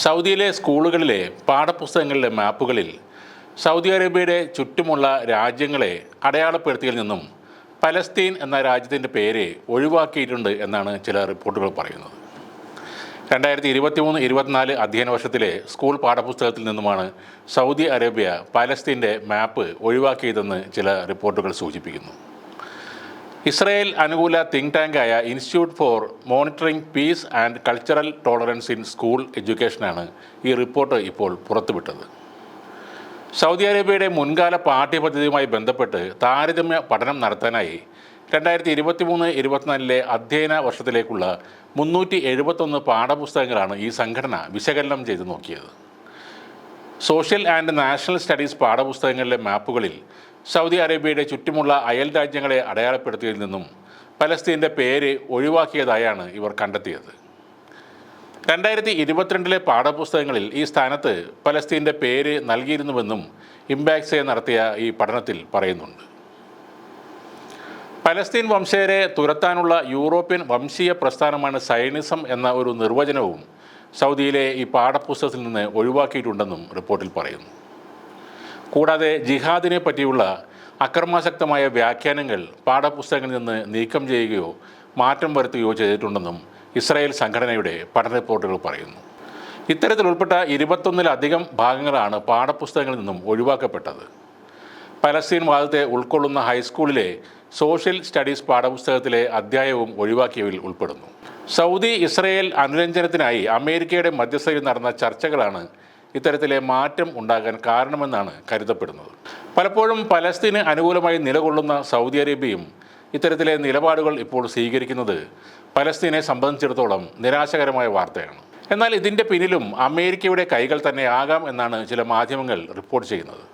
സൗദിയിലെ സ്കൂളുകളിലെ പാഠപുസ്തകങ്ങളിലെ മാപ്പുകളിൽ സൗദി അറേബ്യയുടെ ചുറ്റുമുള്ള രാജ്യങ്ങളെ അടയാളപ്പെടുത്തിയിൽ നിന്നും പലസ്തീൻ എന്ന രാജ്യത്തിന്റെ പേര് ഒഴിവാക്കിയിട്ടുണ്ട് എന്നാണ് ചില റിപ്പോർട്ടുകൾ പറയുന്നത്. രണ്ടായിരത്തി ഇരുപത്തി മൂന്ന് ഇരുപത്തിനാല് അധ്യയന വർഷത്തിലെ സ്കൂൾ പാഠപുസ്തകത്തിൽ നിന്നുമാണ് സൗദി അറേബ്യ പലസ്തീന്റെ മാപ്പ് ഒഴിവാക്കിയതെന്ന് ചില റിപ്പോർട്ടുകൾ സൂചിപ്പിക്കുന്നു. ഇസ്രയേൽ അനുകൂല think ടാങ്കായ institute for monitoring peace and cultural tolerance in school എഡ്യൂക്കേഷനാണ് ഈ റിപ്പോർട്ട് ഇപ്പോൾ പുറത്തുവിട്ടത്. സൗദി അറേബ്യയുടെ മുൻകാല പാഠ്യപദ്ധതിയുമായി ബന്ധപ്പെട്ട് താരതമ്യ പഠനം നടത്താനായി രണ്ടായിരത്തി ഇരുപത്തി മൂന്ന് ഇരുപത്തിനാലിലെ അധ്യയന വർഷത്തിലേക്കുള്ള മുന്നൂറ്റി എഴുപത്തൊന്ന് പാഠപുസ്തകങ്ങളാണ് ഈ സംഘടന വിശകലനം ചെയ്ത് നോക്കിയത്. സോഷ്യൽ ആൻഡ് നാഷണൽ സ്റ്റഡീസ് പാഠപുസ്തകങ്ങളിലെ മാപ്പുകളിൽ സൗദി അറേബ്യയുടെ ചുറ്റുമുള്ള അയൽ രാജ്യങ്ങളെ അടയാളപ്പെടുത്തിയതിൽ നിന്നും പലസ്തീന്റെ പേര് ഒഴിവാക്കിയതായാണ് ഇവർ കണ്ടെത്തിയത്. രണ്ടായിരത്തി ഇരുപത്തിരണ്ടിലെ പാഠപുസ്തകങ്ങളിൽ ഈ സ്ഥാനത്ത് പലസ്തീന്റെ പേര് നൽകിയിരുന്നുവെന്നും ഇംബാക്സെ നടത്തിയ ഈ പഠനത്തിൽ പറയുന്നുണ്ട്. പലസ്തീൻ വംശജരെ തുരത്താനുള്ള യൂറോപ്യൻ വംശീയ പ്രസ്ഥാനമാണ് സൈനിസം എന്ന ഒരു നിർവചനവും സൗദിയിലെ ഈ പാഠപുസ്തകത്തിൽ നിന്ന് ഒഴിവാക്കിയിട്ടുണ്ടെന്നും റിപ്പോർട്ടിൽ പറയുന്നു. കൂടാതെ ജിഹാദിനെ പറ്റിയുള്ള അക്രമാസക്തമായ വ്യാഖ്യാനങ്ങൾ പാഠപുസ്തകങ്ങളിൽ നിന്ന് നീക്കം ചെയ്യുകയോ മാറ്റം വരുത്തുകയോ ചെയ്തിട്ടുണ്ടെന്നും ഇസ്രായേൽ സംഘടനയുടെ പഠന റിപ്പോർട്ടുകൾ പറയുന്നു. ഇത്തരത്തിൽ ഉൾപ്പെട്ട ഇരുപത്തൊന്നിലധികം ഭാഗങ്ങളാണ് പാഠപുസ്തകങ്ങളിൽ നിന്നും ഒഴിവാക്കപ്പെട്ടത്. പലസ്തീൻ വാദത്തെ ഉൾക്കൊള്ളുന്ന ഹൈസ്കൂളിലെ സോഷ്യൽ സ്റ്റഡീസ് പാഠപുസ്തകത്തിലെ അധ്യായവും ഒഴിവാക്കിയവയിൽ ഉൾപ്പെടുന്നു. സൗദി ഇസ്രയേൽ അനുരഞ്ജനത്തിനായി അമേരിക്കയുടെ മധ്യസ്ഥയിൽ നടന്ന ചർച്ചകളാണ് ഇത്തരത്തിലെ മാറ്റം ഉണ്ടാകാൻ കാരണമെന്നാണ് കരുതപ്പെടുന്നത്. പലപ്പോഴും പലസ്തീന് അനുകൂലമായി നിലകൊള്ളുന്ന സൗദി അറേബ്യയും ഇത്തരത്തിലെ നിലപാടുകൾ ഇപ്പോൾ സ്വീകരിക്കുന്നത് പലസ്തീനെ സംബന്ധിച്ചിടത്തോളം നിരാശകരമായ വാർത്തയാണ്. എന്നാൽ ഇതിന്റെ പിന്നിലും അമേരിക്കയുടെ കൈകൾ തന്നെ ആകാം എന്നാണ് ചില മാധ്യമങ്ങൾ റിപ്പോർട്ട് ചെയ്യുന്നത്.